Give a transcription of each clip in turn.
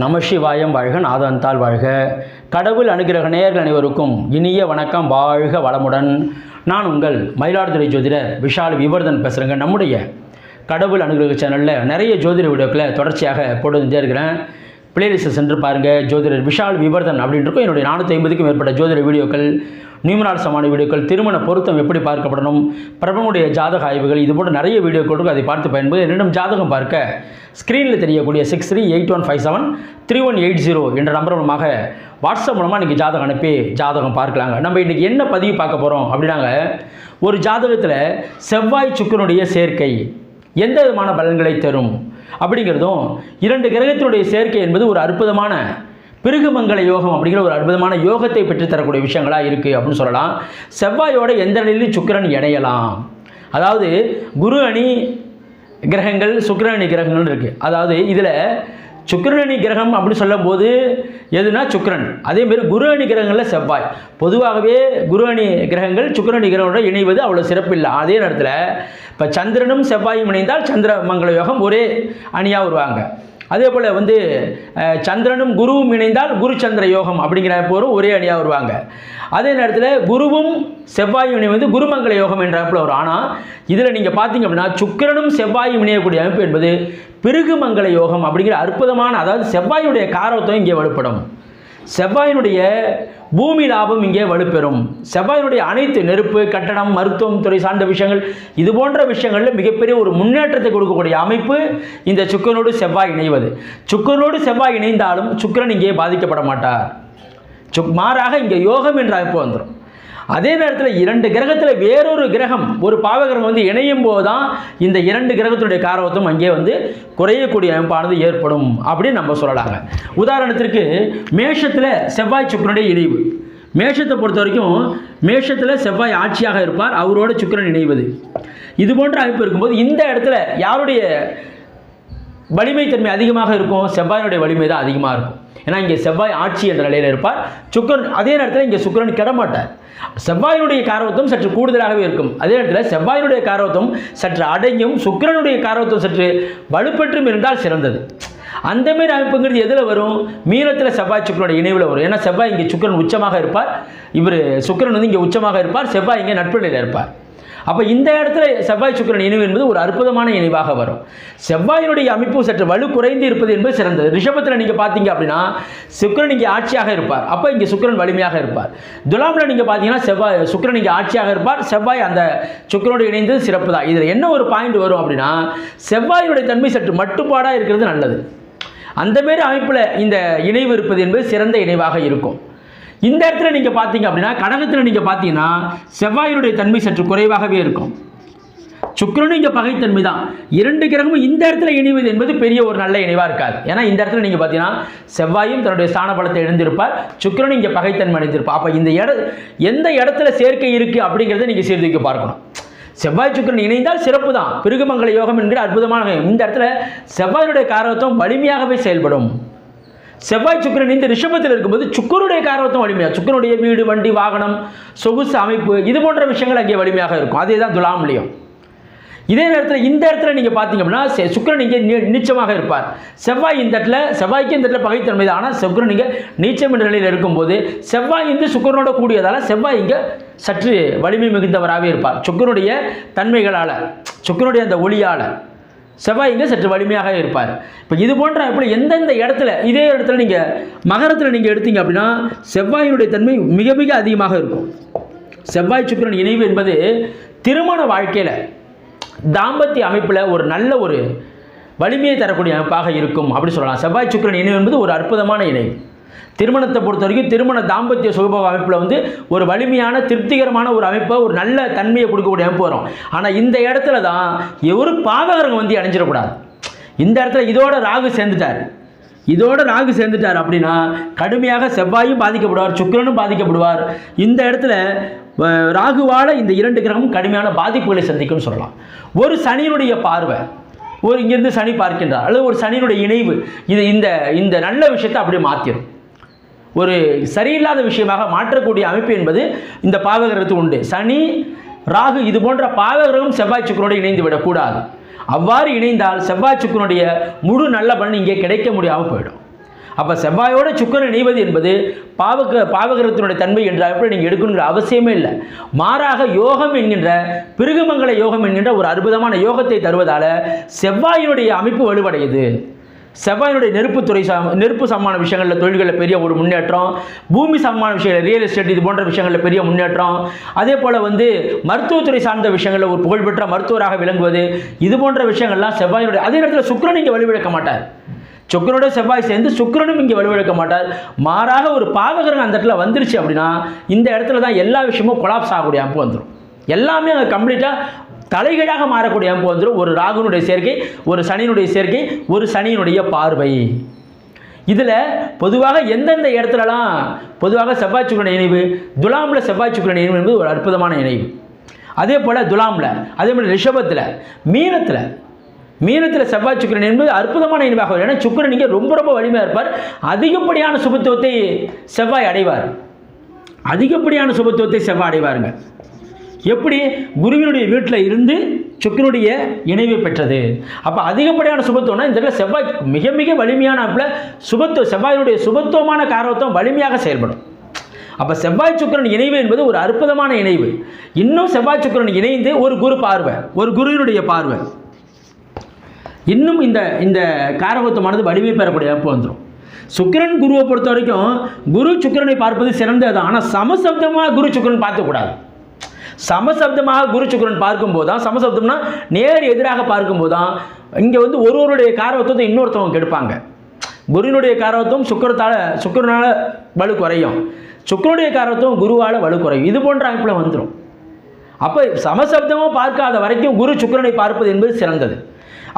நமசிவாயம் வாழ்க நாதந்தாள் வாழ்க. கடவுள் அனுகிரக நேயர்கள் அனைவருக்கும் இனிய வணக்கம் வாழ்க வளமுடன். நான் உங்கள் மயிலாடுதுறை ஜோதிடர் விஷால் விவர்தன் பேசுகிறேங்க நம்முடைய கடவுள் அனுகிரக சேனலில் நிறைய ஜோதிட வீடியோக்களை தொடர்ச்சியாக போட்டுகிட்டே இருக்கிறேன். பிளேலிஸ்ட்டை சென்று பாருங்கள் ஜோதிடர் விஷால் விவர்தன் அப்படின்னு இருக்கும் என்னுடைய நானூற்றி ஐம்பதுக்கும் மேற்பட்ட ஜோதிட வீடியோக்கள் நியூமரால் சமான வீடியோக்கள் திருமண பொருத்தம் எப்படி பார்க்கப்படணும்? பிரபனுடைய ஜாதக ஆய்வுகள் இது போன்ற நிறைய வீடியோக்கள் இருக்கும் அதை பார்த்து பயன்பது என்னிடம் ஜாதகம் பார்க்க ஸ்க்ரீனில் தெரியக்கூடிய six three eight one five seven three one eight zero என்ற நம்பர் மூலமாக வாட்ஸ்அப் மூலமாக நீங்கள் ஜாதகம் அனுப்பி ஜாதகம் பார்க்கலாங்க. நம்ம இன்றைக்கி என்ன பதிவு பார்க்க போகிறோம் அப்படின்னாங்க ஒரு ஜாதகத்தில் செவ்வாய் சுக்கரனுடைய சேர்க்கை எந்த விதமான பலன்களை தரும்? அப்படிங்கிறதும் இரண்டு கிரகத்தினுடைய சேர்க்கை என்பது ஒரு அற்புதமான பிருகுமங்கல யோகம் அப்படிங்கிற ஒரு அற்புதமான யோகத்தை பெற்றுத்தரக்கூடிய விஷயங்களாக இருக்குது அப்படின்னு சொல்லலாம். செவ்வாயோட எந்த நிலையிலும் சுக்கரன் இணையலாம். அதாவது குரு அணி கிரகங்கள் சுக்கிர கிரகங்கள்னு கிரகங்கள் இருக்குது அதாவது இதில் சுக்கிரணி கிரகம் அப்படின்னு சொல்லும்போது எதுனா சுக்கரன். அதேமாரி குரு அணி கிரகங்களில் செவ்வாய். பொதுவாகவே குரு அணி கிரகங்கள் சுக்கிரணி கிரகங்களோட இணைவது அவ்வளோ சிறப்பில்லை அதே நேரத்தில் இப்போ சந்திரனும் செவ்வாயும் இணைந்தால் சந்திர மங்கள யோகம் ஒரே அணியாக வருவாங்க. அதே போல் வந்து சந்திரனும் குருவும் இணைந்தால் குரு சந்திர யோகம் அப்படிங்கிற போரும் ஒரே அணியாக வருவாங்க. அதே நேரத்தில் குருவும் செவ்வாயும் இணைவது குருமங்கள யோகம் என்ற அமைப்பில் வரும். ஆனால் இதில் நீங்கள் பார்த்தீங்க அப்படின்னா சுக்கிரனும் செவ்வாயும் இணையக்கூடிய அமைப்பு என்பது பிருகுமங்கள யோகம் அப்படிங்கிற அற்புதமான அதாவது செவ்வாயுடைய காரத்துவம் இங்கே வலுப்படும். செவ்வாயினுடைய பூமி லாபம் இங்கே வலுப்பெறும். செவ்வாயினுடைய அனைத்து நெருப்பு கட்டணம் மருத்துவம் துறை சார்ந்த விஷயங்கள் இது போன்ற விஷயங்களில் மிகப்பெரிய ஒரு முன்னேற்றத்தை கொடுக்கக்கூடிய அமைப்பு இந்த சுக்கரனோடு செவ்வாய் இணைவது. சுக்கரனோடு செவ்வாய் இணைந்தாலும் சுக்கிரன் இங்கே பாதிக்கப்பட மாட்டார். சுக் மாறாக இங்கே யோகம் என்ற அமைப்பு வந்துடும் அதே நேரத்தில் இரண்டு கிரகத்தில் வேறொரு கிரகம் ஒரு பாவகிரகம் வந்து இணையும் போது தான் இந்த இரண்டு கிரகத்துடைய காரவத்தும் அங்கே வந்து குறையக்கூடிய அமைப்பானது ஏற்படும் அப்படின்னு நம்ம சொல்லலாங்க. உதாரணத்திற்கு மேஷத்தில் செவ்வாய் சுக்கிரனுடைய இணைவு. மேஷத்தை பொறுத்த வரைக்கும் மேஷத்தில் செவ்வாய் ஆட்சியாக இருப்பார் அவரோட சுக்கரன் இணைவது. இது போன்ற அமைப்பு இருக்கும்போது இந்த இடத்துல யாருடைய வலிமைத்தன்மை அதிகமாக இருக்கும் செவ்வாயினுடைய வலிமை தான் அதிகமாக இருக்கும். ஏன்னா இங்கே செவ்வாய் ஆட்சி என்ற நிலையில் இருப்பார். சுக்கரன் அதே நேரத்தில் இங்கே சுக்கிரன் கிடமாட்டார். செவ்வாயினுடைய காரவத்தும் சற்று கூடுதலாகவே இருக்கும். அதே நேரத்தில் செவ்வாயினுடைய காரவத்தும் சற்று அடங்கியும் சுக்கிரனுடைய காரவத்தும் சற்று வலுப்பெற்றும் இருந்தால் சிறந்தது. அந்த மாதிரி அமைப்புங்கிறது எதில் வரும்? மீனத்தில் செவ்வாய் சுக்கரனுடைய இணைவில் வரும். ஏன்னா செவ்வாய் இங்கே சுக்கரன் உச்சமாக இருப்பார். இவர் சுக்கிரன் வந்து இங்கே உச்சமாக இருப்பார். செவ்வாய் இங்கே நட்பு நிலையில் இருப்பார். அப்போ இந்த இடத்துல செவ்வாய் சுக்கிரன் இணைவு என்பது ஒரு அற்புதமான இணைவாக வரும். செவ்வாயினுடைய அமைப்பு சற்று வலு குறைந்து இருப்பது என்பது சிறந்தது. ரிஷபத்தில் நீங்கள் பார்த்தீங்க அப்படின்னா சுக்கரன் இங்கே ஆட்சியாக இருப்பார். அப்போ இங்கே சுக்கிரன் வலிமையாக இருப்பார். துலாமில் நீங்கள் பார்த்தீங்கன்னா செவ்வாய் சுக்கரன் இங்கே ஆட்சியாக இருப்பார். செவ்வாய் அந்த சுக்கரனோடு இணைந்தது சிறப்பு தான். இதில் என்ன ஒரு பாயிண்ட் வரும் அப்படின்னா செவ்வாயினுடைய தன்மை சற்று மட்டுப்பாடாக இருக்கிறது நல்லது. அந்த மாரி அமைப்பில் இந்த இணைவு இருப்பது என்பது சிறந்த இணைவாக இருக்கும். இந்த இடத்துல நீங்கள் பார்த்தீங்க அப்படின்னா கடகத்தில் நீங்கள் பார்த்தீங்கன்னா செவ்வாயினுடைய தன்மை சற்று குறைவாகவே இருக்கும். சுக்கரனும் இங்கே பகைத்தன்மை தான். இரண்டு கிரகமும் இந்த இடத்துல இணைவது என்பது பெரிய ஒரு நல்ல இணைவாக இருக்காது. ஏன்னா இந்த இடத்துல நீங்கள் பார்த்தீங்கன்னா செவ்வாயும் தன்னுடைய ஸ்தான பலத்தை எழுந்திருப்பார் சுக்கரனும் இங்கே பகைத்தன்மை அடைந்திருப்பார். அப்போ இந்த இட எந்த இடத்துல சேர்க்கை இருக்குது அப்படிங்கிறத நீங்கள் சீர்தூக்கி பார்க்கணும். செவ்வாய் சுக்கிரன் இணைந்தால் சிறப்பு தான். பிருகுமங்கல யோகம் என்கிற அற்புதமான இந்த இடத்துல செவ்வாயுடைய காரகத்துவம் வலிமையாகவே செயல்படும். செவ்வாய் சுக்கிரன் இந்த ரிஷபத்தில் இருக்கும்போது சுக்கருடைய காரகத்துவம் வலிமையாக சுக்கரனுடைய வீடு வண்டி வாகனம் சொகுசு அமைப்பு இது போன்ற விஷயங்கள் அங்கே வலிமையாக இருக்கும். அதே தான் துலாம்லியம். இதே நேரத்தில் இந்த இடத்துல நீங்கள் பார்த்தீங்க அப்படின்னா செ- சுக்கிரன் இங்கே நீ- நீச்சமாக இருப்பார். செவ்வாய் இந்த இடத்துல செவ்வாய்க்கு இந்த இடத்துல பகைத்தன்மை தான். ஆனால் சுக்கரன் இங்கே நீச்சம் என்ற நிலையில் இருக்கும்போது செவ்வாய் இந்து சுக்கரனோட கூடியதால் செவ்வாய் இங்கே சற்று வலிமை மிகுந்தவராகவே இருப்பார். சுக்கரனுடைய தன்மைகளால் சுக்கரனுடைய அந்த ஒளியால். செவ்வாய் இங்கே சற்று வலிமையாக இருப்பார். இப்போ இது போன்ற எப்படி எந்தெந்த இடத்துல இதே இடத்துல நீங்கள் மகரத்தில் நீங்கள் எடுத்தீங்க அப்படின்னா செவ்வாயினுடைய தன்மை மிக மிக அதிகமாக இருக்கும். செவ்வாய் சுக்கரன் இணைவு என்பது திருமண வாழ்க்கையில் தாம்பத்திய அமைப்பில் ஒரு நல்ல ஒரு வலிமையை தரக்கூடிய அமைப்பாக இருக்கும் அப்படி சொல்லலாம். செவ்வாய் சுக்கிரன் இணைவு என்பது ஒரு அற்புதமான இணைவு. திருமணத்தை பொறுத்த வரைக்கும் திருமண தாம்பத்திய சுகபோக அமைப்பில் வந்து ஒரு வலிமையான திருப்திகரமான ஒரு அமைப்பை ஒரு நல்ல தன்மையை கொடுக்கக்கூடிய அமைப்பு வரும். ஆனால் இந்த இடத்துல தான் ஒரு பாதகரங்க வந்து அணிஞ்சிடக்கூடாது. இந்த இடத்துல இதோட ராகு சேர்ந்துட்டார். இதோட ராகு சேர்ந்துட்டார் அப்படின்னா கடுமையாக செவ்வாயும் பாதிக்கப்படுவார் சுக்கிரனும் பாதிக்கப்படுவார். இந்த இடத்துல ராகுவால் ராகுவால இந்த இரண்டு கிரகமும் கடுமையான பாதிப்புகளை சந்திக்கும்னு சொல்லலாம். ஒரு சனியினுடைய பார்வை ஒரு இங்கேருந்து சனி பார்க்கின்றார் அல்லது ஒரு சனியினுடைய இணைவு இது இந்த இந்த நல்ல விஷயத்தை அப்படியே மாற்றிடும் ஒரு சரியில்லாத விஷயமாக மாற்றக்கூடிய அமைப்பு என்பது இந்த பாவகிரகத்துக்கு உண்டு. சனி ராகு இது போன்ற பாவகிரகம் செவ்வாய் சுக்கரோடு இணைந்து விடக்கூடாது அவ்வாறு இணைந்தால் செவ்வாய் சுக்கரனுடைய முழு நல்ல பலன் இங்கே கிடைக்க முடியாமல் போயிடும். அப்போ செவ்வாயோட சுக்கரன் இணைவது என்பது பாவக பாவகிரகத்தினுடைய தன்மை என்ற அப்படி நீங்கள் எடுக்கணுங்கிற அவசியமே இல்லை. மாறாக யோகம் என்கின்ற பிருகுமங்கல யோகம் என்கின்ற ஒரு அற்புதமான யோகத்தை தருவதால் செவ்வாயினுடைய அமைப்பு வலுவடையுது. செவ்வாயினுடைய நெருப்புத்துறை சம் நெருப்பு சமமான விஷயங்களில் தொழில்களில் பெரிய ஒரு முன்னேற்றம். பூமி சமமான விஷயங்கள் ரியல் எஸ்டேட் இது போன்ற விஷயங்களில் பெரிய முன்னேற்றம். அதே போல் வந்து மருத்துவத்துறை சார்ந்த விஷயங்களில் ஒரு புகழ்பெற்ற மருத்துவராக விளங்குவது இது போன்ற விஷயங்கள்லாம் செவ்வாயினுடைய அதே நேரத்தில் சுக்கிரன் இங்கே வலுவிழக்க மாட்டார். சுக்கரனோட செவ்வாய் சேர்ந்து சுக்கிரனும் இங்கே வலுவிழக்க மாட்டார். மாறாக ஒரு பாதகரன் அந்த இடத்துல வந்துருச்சு அப்படின்னா இந்த இடத்துல தான் எல்லா விஷயமும் கொலாப்ஸ் ஆகக்கூடிய அமைப்பு வந்துடும் எல்லாமே அங்கே கம்ப்ளீட்டாக தலைகீழாக மாறக்கூடிய அமைப்பு வந்துடும் ஒரு ராகுனுடைய சேர்க்கை ஒரு சனியினுடைய சேர்க்கை ஒரு சனியினுடைய பார்வை. இதில் பொதுவாக எந்தெந்த இடத்துலலாம் பொதுவாக செவ்வாய் சுக்கரன் இணைவு துலாமில் செவ்வாய் சுக்கரன் இணைவு என்பது ஒரு அற்புதமான இணைவு. அதே போல் துலாமில் அதே மாதிரி ரிஷபத்தில் மீனத்தில் மீனத்தில் செவ்வாய் சுக்கிரன் என்பது அற்புதமான இணைவாக வரும். ஏன்னா சுக்கரன் இங்கே ரொம்ப ரொம்ப வலிமையாக இருப்பார். அதிகப்படியான சுபத்துவத்தை செவ்வாய் அடைவார். அதிகப்படியான சுபத்துவத்தை செவ்வாய் அடைவாருங்க. எப்படி குருவினுடைய வீட்டில் இருந்து சுக்கிரனுடைய இணைவு பெற்றது? அப்போ அதிகப்படியான சுபத்துவம்னா இந்த இடத்துல செவ்வாய் மிக மிக வலிமையான அமைப்பில் சுபத்துவ செவ்வாயினுடைய சுபத்துவமான காரவத்துவம் வலிமையாக செயல்படும். அப்போ செவ்வாய் சுக்கிரன் இணைவு என்பது ஒரு அற்புதமான இணைவு. இன்னும் செவ்வாய் சுக்கிரன் இணைந்து ஒரு குரு பார்வை ஒரு குருவினுடைய பார்வை. இன்னும் இந்த இந்த காரகத்துவமானது வலிமை பெறக்கூடிய அப்போ வந்துடும் சுக்கிரன் குருவை பொறுத்த வரைக்கும் குரு சுக்கிரனை பார்ப்பது சிறந்தது ஆனால் சமசப்தமாக குரு சுக்கிரன் பார்க்கக்கூடாது. சமசப்தமாக குரு சுக்கிரன் பார்க்கும்போது தான் சமசப்தம்னா நேர் எதிராக பார்க்கும்போது தான் இங்கே வந்து ஒருவருடைய காரவத்துவத்தை இன்னொருத்தவங்க கெடுப்பாங்க. குருவினுடைய காரவத்துவம் சுக்கரத்தால் சுக்கரனால் வலு குறையும். சுக்கரனுடைய காரவத்துவம் குருவால் வலு குறையும். இது போன்ற அமைப்பில் வந்துடும் அப்போ சமசப்தமும் பார்க்காத வரைக்கும் குரு சுக்கிரனை பார்ப்பது என்பது சிறந்தது.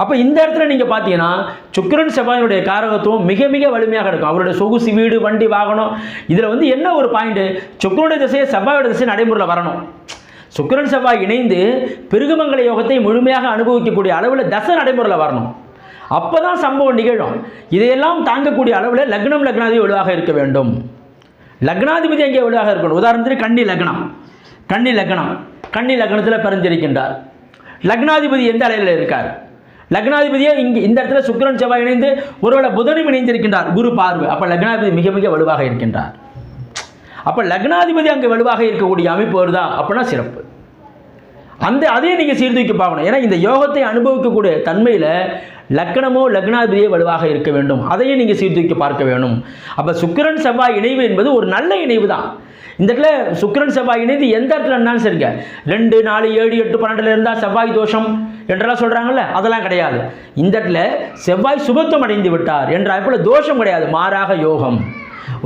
அப்போ இந்த இடத்துல நீங்கள் பார்த்தீங்கன்னா சுக்கிரன் செவ்வாயினுடைய காரகத்துவம் மிக மிக வலிமையாக இருக்கும். அவருடைய சொகுசு வீடு வண்டி வாகனம் இதில் வந்து என்ன ஒரு பாயிண்ட்டு சுக்கரனுடைய திசையை செவ்வாயோட திசை நடைமுறையில் வரணும். சுக்கரன் செவ்வாய் இணைந்து பிருகுமங்கல யோகத்தை முழுமையாக அனுபவிக்கக்கூடிய அளவில் தசை நடைமுறையில் வரணும். அப்போ தான் சம்பவம் நிகழும். இதையெல்லாம் தாங்கக்கூடிய அளவில் லக்னம் லக்னாதிபதி வலுவாக இருக்க வேண்டும். லக்னாதிபதி அங்கே வலுவாக இருக்கணும்? உதாரணத்துக்கு கன்னி லக்னம். கன்னி லக்னம். கன்னி லக்னத்தில் பிறந்திருக்கின்றார். லக்னாதிபதி எந்த அலையில் இருக்கார்? லக்னாதிபதியே இங்கே இந்த இடத்துல சுக்கரன் செவ்வாய் இணைந்து ஒருவேளை புதனும் இணைந்திருக்கின்றார் குரு பார்வை. அப்போ லக்னாதிபதி மிக மிக வலுவாக இருக்கின்றார். அப்போ லக்னாதிபதி அங்கே வலுவாக இருக்கக்கூடிய அமைப்பு வருதா? அப்படின்னா சிறப்பு. அந்த அதையும் நீங்கள் சீர்தூக்கி பார்க்கணும். ஏன்னா இந்த யோகத்தை அனுபவிக்கக்கூடிய தன்மையில் லக்னமோ லக்னாதிபதியோ வலுவாக இருக்க வேண்டும். அதையும் நீங்கள் சீர்தூக்கி பார்க்க வேணும். அப்போ சுக்கரன் செவ்வாய் இணைவு என்பது ஒரு நல்ல இணைவு தான் இந்த இடத்துல சுக்கரன் செவ்வாய் இணைந்து எந்த இடத்துல இருந்தாலும் சரிங்க. ரெண்டு நாலு ஏழு எட்டு பன்னெண்டுல இருந்தால் செவ்வாய் தோஷம் என்றெல்லாம் சொல்கிறாங்கல்ல அதெல்லாம் கிடையாது. இந்த இடத்துல செவ்வாய் சுபத்துவம் அடைந்து விட்டார் என்ற அப்போ தோஷம் கிடையாது. மாறாக யோகம்.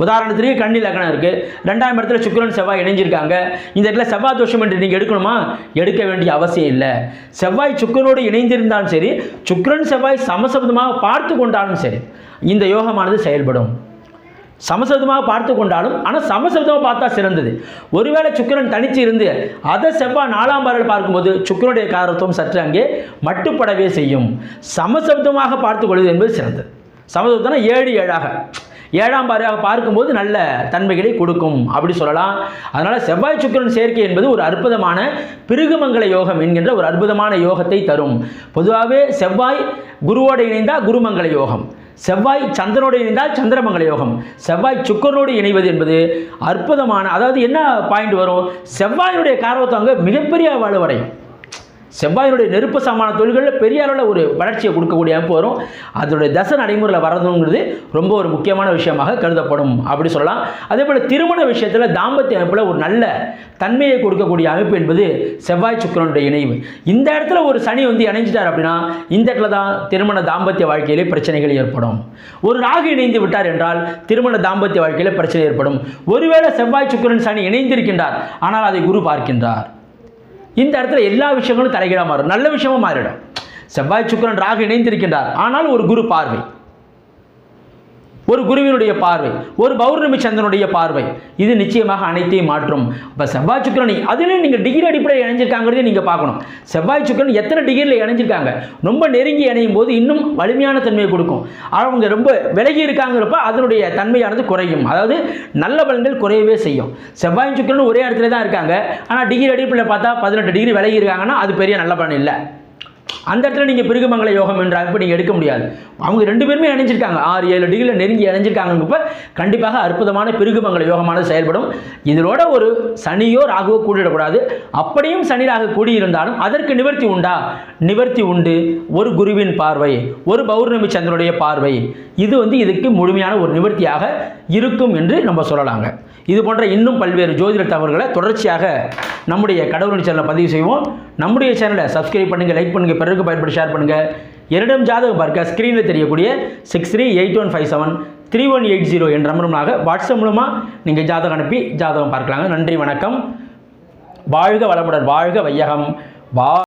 உதாரணத்துக்கு கண்ணி லக்னம் இருக்குது ரெண்டாம் இடத்துல சுக்கரன் செவ்வாய் இணைஞ்சிருக்காங்க. இந்த இடத்துல செவ்வாய் தோஷம் என்று நீங்கள் எடுக்கணுமா? எடுக்க வேண்டிய அவசியம் இல்லை. செவ்வாய் சுக்கிரனோடு இணைந்திருந்தாலும் சரி சுக்கரன் செவ்வாய் சமசப்தமாக பார்த்து கொண்டாலும் சரி இந்த யோகமானது செயல்படும். சமசப்தமாக பார்த்து கொண்டாலும் ஆனால் சமசப்தமாக பார்த்தா சிறந்தது. ஒருவேளை சுக்கிரன் தனித்து இருந்து அதை செவ்வாய் நாலாம் பாரில் பார்க்கும்போது சுக்கரனுடைய காரத்துவம் சற்று அங்கே மட்டுப்படவே செய்யும். சமசப்தமாக பார்த்து கொள்வது என்பது சிறந்தது. சமசப்தம்னா ஏழு ஏழாக. ஏழாம் பார்வையாக பார்க்கும்போது நல்ல தன்மைகளை கொடுக்கும் அப்படி சொல்லலாம். அதனால் செவ்வாய் சுக்கரன் சேர்க்கை என்பது ஒரு அற்புதமான பிருகுமங்கல யோகம் என்கின்ற ஒரு அற்புதமான யோகத்தை தரும். பொதுவாகவே செவ்வாய் குருவோடு இணைந்தால் குருமங்கல யோகம். செவ்வாய் சந்திரனோடு இணைந்தால் சந்திரமங்கல யோகம். செவ்வாய் சுக்கரனோடு இணைவது என்பது அற்புதமான அதாவது என்ன பாயிண்ட் வரும்? செவ்வாயினுடைய காரவத்தவங்க மிகப்பெரிய வலுவடையும். செவ்வாயினுடைய நெருப்பு சமான தொழில்களில் பெரிய அளவில் ஒரு வளர்ச்சியை கொடுக்கக்கூடிய அமைப்பு வரும். அதனுடைய தசை நடைமுறையில் வரதுங்கிறது ரொம்ப ஒரு முக்கியமான விஷயமாக கருதப்படும் அப்படி சொல்லலாம். அதே போல் திருமண விஷயத்தில் தாம்பத்திய அமைப்பில் ஒரு நல்ல தன்மையை கொடுக்கக்கூடிய அமைப்பு என்பது செவ்வாய் சுக்கிரனுடைய இணைவு. இந்த இடத்துல ஒரு சனி வந்து இணைஞ்சிட்டார் அப்படின்னா இந்த இடத்துல தான் திருமண தாம்பத்திய வாழ்க்கையிலே பிரச்சனைகள் ஏற்படும். ஒரு ராகு இணைந்து விட்டார் என்றால் திருமண தாம்பத்திய வாழ்க்கையில் பிரச்சனை ஏற்படும். ஒருவேளை செவ்வாய் சுக்கிரன் சனி இணைந்திருக்கின்றார் ஆனால் அதை குரு பார்க்கின்றார். இந்த இடத்துல எல்லா விஷயங்களும் தலைகீழாக மாறும். நல்ல விஷயமும் மாறிடும். செவ்வாய் சுக்கிரன் ராகு இணைந்திருக்கின்றார். ஆனால் ஒரு குரு பார்வை. ஒரு குருவினுடைய பார்வை ஒரு பௌர்ணமி சந்திரனுடைய பார்வை. இது நிச்சயமாக அனைத்தையும் மாற்றும். இப்போ செவ்வாய் சுக்கிரன் அதுலேயும் நீங்கள் டிகிரி அடிப்படையில் இணைஞ்சிருக்காங்கிறதையும் நீங்கள் பார்க்கணும். செவ்வாய் சுக்கரன் எத்தனை டிகிரியில் இணைஞ்சிருக்காங்க? ரொம்ப நெருங்கி இணையும் போது இன்னும் வலிமையான தன்மையை கொடுக்கும். அவங்க ரொம்ப விலகி இருக்காங்கிறப்ப அதனுடைய தன்மையானது குறையும். அதாவது நல்ல பலன்கள் குறையவே செய்யும். செவ்வாய் சுக்கரன் ஒரே இடத்துல தான் இருக்காங்க. ஆனால் டிகிரி அடிப்படையில் பார்த்தா பதினெட்டு டிகிரி விலகி இருக்காங்கன்னா அது பெரிய நல்ல பலன் இல்லை. அந்த இடத்துல நீங்கள் பிருகுமங்கல யோகம் என்ற அமைப்பு நீங்கள் எடுக்க முடியாது. அவங்க ரெண்டு பேருமே இணைஞ்சிருக்காங்க. ஆறு ஏழு டிகிரியில் நெருங்கி இணைஞ்சிருக்காங்கப்போ கண்டிப்பாக அற்புதமான பிருகுமங்கல யோகமானது செயல்படும். இதனோட ஒரு சனியோ ராகுவோ கூடிடக்கூடாது. அப்படியும் சனி ராகு கூடியிருந்தாலும் அதற்கு நிவர்த்தி உண்டா? நிவர்த்தி உண்டு. ஒரு குருவின் பார்வை ஒரு பௌர்ணமி சந்திரனுடைய பார்வை. இது வந்து இதுக்கு முழுமையான ஒரு நிவர்த்தியாக இருக்கும் என்று நம்ம சொல்லலாங்க. இது போன்ற இன்னும் பல்வேறு ஜோதிட தகவல்களை தொடர்ச்சியாக நம்முடைய கடவுள் சேனலை பதிவு செய்வோம். நம்முடைய சேனலை சப்ஸ்கிரைப் பண்ணுங்கள் லைக் பண்ணுங்கள் பிறருக்கு பயன்படுத்தி ஷேர் பண்ணுங்கள் என்னிடம் ஜாதகம் பார்க்க ஸ்க்ரீனில் தெரியக்கூடிய six three eight one five seven three one eight zero என்ற நம்பருமாக வாட்ஸ்அப் மூலமாக நீங்கள் ஜாதகம் அனுப்பி ஜாதகம் பார்க்கலாங்க. நன்றி வணக்கம். வாழ்க வளமுடன் வாழ்க வையகம். வா